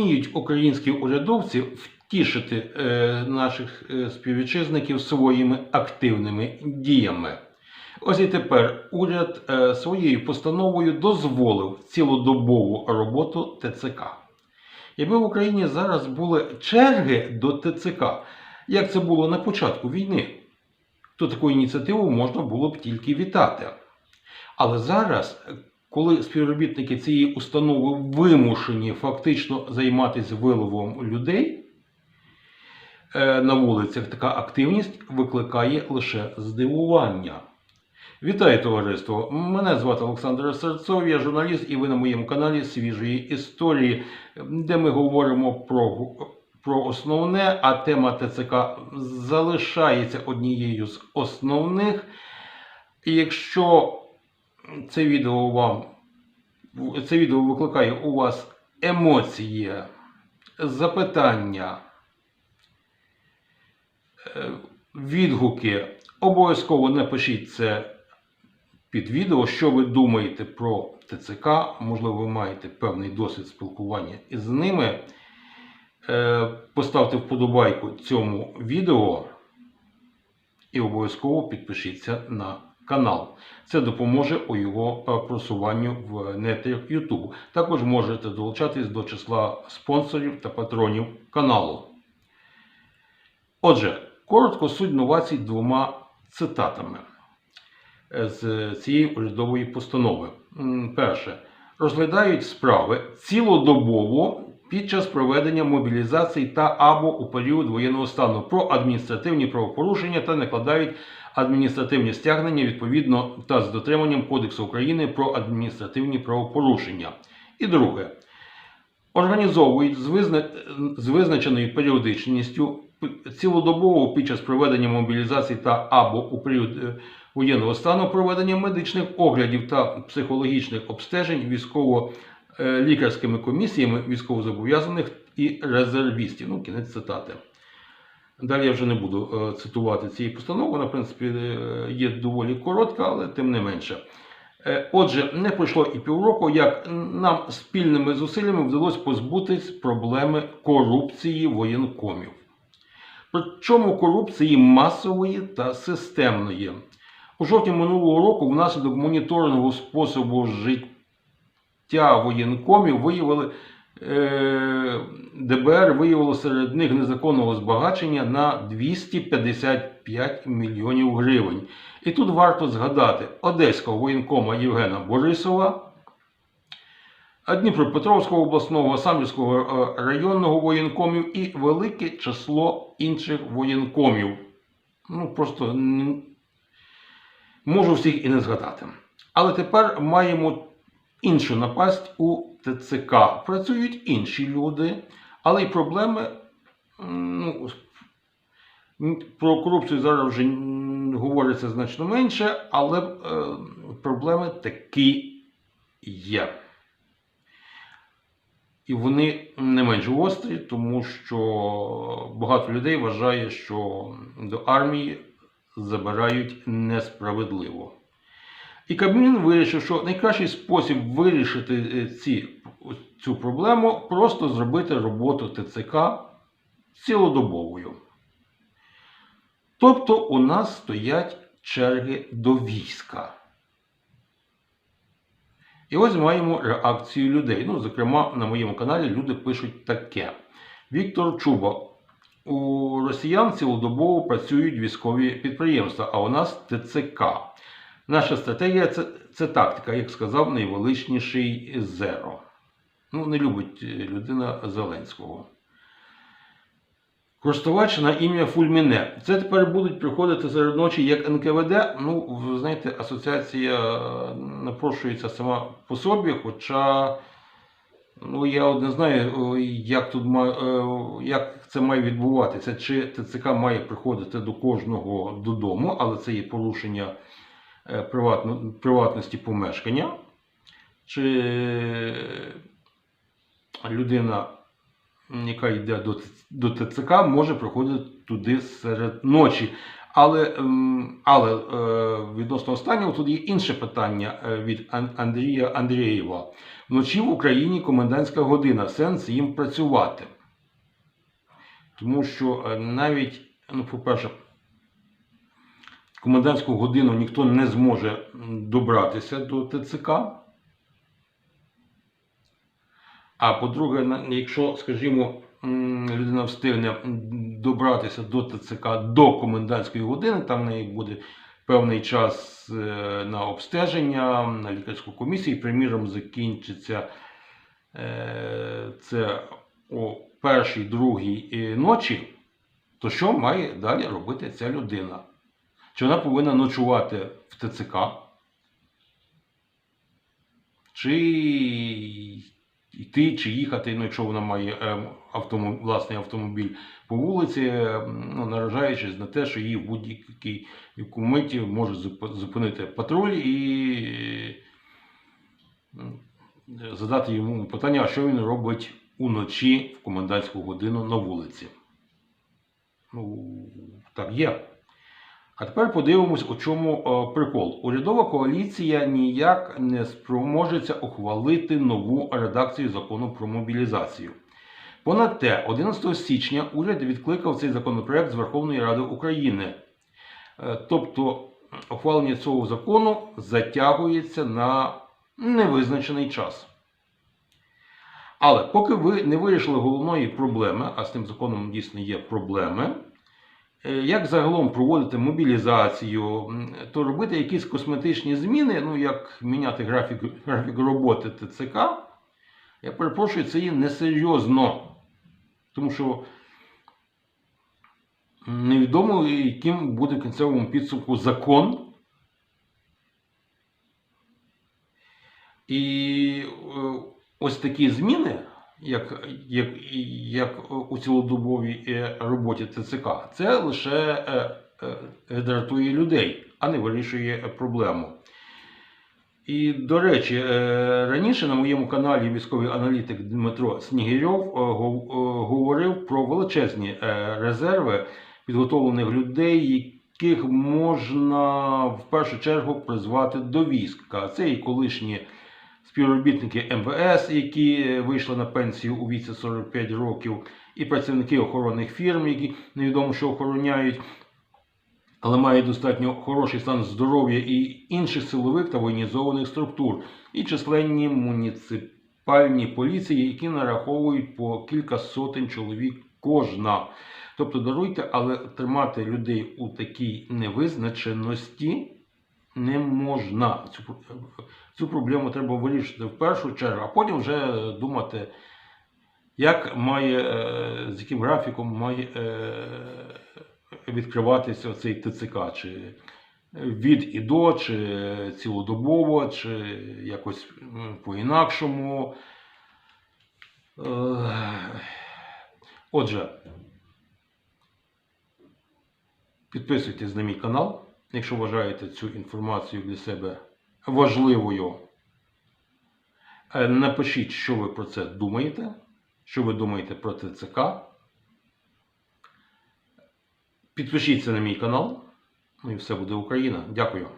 вміють українські урядовці втішити е, наших е, співвітчизників своїми активними діями. Ось і тепер уряд е, своєю постановою дозволив цілодобову роботу ТЦК. Якби в Україні зараз були черги до ТЦК, як це було на початку війни, то таку ініціативу можна було б тільки вітати. Але зараз, коли співробітники цієї установи вимушені фактично займатися виловом людей е, на вулицях, така активність викликає лише здивування. Вітаю товариство! Мене звати Олександр Серцов, я журналіст, і ви на моєму каналі Свіжої історії, де ми говоримо про, про основне, а тема ТЦК залишається однією з основних. Якщо це відео вам це відео викликає у вас емоції, запитання, е, відгуки, обов'язково напишіть це під відео, що ви думаєте про ТЦК. Можливо, ви маєте певний досвід спілкування із ними. Е, Поставте вподобайку цьому відео і обов'язково підпишіться на канал. Це допоможе у його е, просуванню в нетрях YouTube. Також можете долучатись до числа спонсорів та патронів каналу. Отже, коротко суть новацій двома цитатами е, з цієї урядової постанови. Перше. Розглядають справи цілодобово під час проведення мобілізації та або у період воєнного стану про адміністративні правопорушення та накладають адміністративні стягнення відповідно та з дотриманням Кодексу України про адміністративні правопорушення. І друге. Організовують з, визна... з визначеною періодичністю цілодобово під час проведення мобілізації та або у період е, воєнного стану проведення медичних оглядів та психологічних обстежень військово-лікарськими комісіями військовозобов'язаних і резервістів. Ну, кінець цитати. Далі я вже не буду е, цитувати цієї постанови. Вона, в принципі, е, є доволі коротка, але тим не менше. Е, Отже, не пройшло і півроку, як нам спільними зусиллями вдалося позбутись проблеми корупції воєнкомів. Причому корупції масової та системної. У жовтні минулого року внаслідок моніторингу способу життя воєнкомів виявили е, ДБР виявило серед них незаконного збагачення на 255 мільйонів гривень. І тут варто згадати одеського воєнкома Євгена Борисова, Дніпропетровського обласного, Самбірського е, районного воєнкомів і велике число інших воєнкомів. Ну, просто можу всіх і не згадати. Але тепер маємо іншу напасть у ТЦК. Працюють інші люди, але й проблеми. Ну, про корупцію зараз вже говориться значно менше, але е, проблеми такі є. І вони не менш гострі, тому що багато людей вважає, що до армії забирають несправедливо. І Кабмін вирішив, що найкращий спосіб вирішити е, ці, цю проблему просто зробити роботу ТЦК цілодобовою. Тобто у нас стоять черги до війська. І ось маємо реакцію людей. Ну, зокрема, на моєму каналі люди пишуть таке: Віктор Чуба. У росіян цілодобово працюють військові підприємства, а у нас ТЦК. Наша стратегія це, це тактика, як сказав найвеличніший Зеро. Ну, не любить е, людина Зеленського. Користувач на ім'я Фульміне. Це тепер будуть приходити серед ночі як НКВД. Ну, ви знаєте, асоціація е, напрошується сама по собі, хоча ну, я от не знаю, як, тут е, як це має відбуватися. Чи ТЦК має приходити до кожного додому, але це є порушення е, приватності помешкання. Чи людина яка йде до, ТЦК, може приходити туди серед ночі. Але, ем, але е, відносно останнього тут є інше питання е, від Андрія Андрієва. Вночі в Україні комендантська година, сенс їм працювати. Тому що е, навіть, ну, по-перше, комендантську годину ніхто не зможе добратися до ТЦК. А по-друге, якщо, скажімо, людина встигне добратися до ТЦК до комендантської години, там в неї буде певний час е, на обстеження, на лікарську комісію, і, приміром, закінчиться е, це о першій, другій е, ночі, то що має далі робити ця людина? Чи вона повинна ночувати в ТЦК? Чи йти, чи їхати, ну, якщо вона має е, автомоб... власний автомобіль по вулиці, е, ну, наражаючись на те, що її в будь-якій миті може зупинити патруль і задати йому питання, а що він робить уночі в комендантську годину на вулиці. Ну, так є. А тепер подивимось, у чому е, прикол. Урядова коаліція ніяк не спроможеться ухвалити нову редакцію закону про мобілізацію. Понад те, 11 січня уряд відкликав цей законопроект з Верховної Ради України. Е, Тобто ухвалення цього закону затягується на невизначений час. Але поки ви не вирішили головної проблеми, а з тим законом дійсно є проблеми, як загалом проводити мобілізацію, то робити якісь косметичні зміни, ну як міняти графік, графік роботи ТЦК, я перепрошую, це є несерйозно. Тому що невідомо, яким буде в кінцевому підсумку закон. І е, ось такі зміни, як, як, як у цілодобовій е, роботі ТЦК, це лише е, е, дратує людей, а не вирішує проблему. І, до речі, е, раніше на моєму каналі військовий аналітик Дмитро Снігирьов е, гов- е, говорив про величезні е, резерви підготовлених людей, яких можна в першу чергу призвати до війська. Це і колишні співробітники МВС, які вийшли на пенсію у віці 45 років, і працівники охоронних фірм, які невідомо що охороняють, але мають достатньо хороший стан здоров'я і інших силових та воєнізованих структур, і численні муніципальні поліції, які нараховують по кілька сотень чоловік кожна. Тобто даруйте, але тримати людей у такій невизначеності не можна. Цю, цю проблему треба вирішити в першу чергу, а потім вже думати, як має, е, з яким графіком має е, відкриватися цей ТЦК, чи від і до, чи цілодобово, чи якось по-інакшому. Е, Отже, підписуйтесь на мій канал, якщо вважаєте цю інформацію для себе важливою. Е, Напишіть, що ви про це думаєте, що ви думаєте про ТЦК. Підпишіться на мій канал. Ну і все буде Україна. Дякую.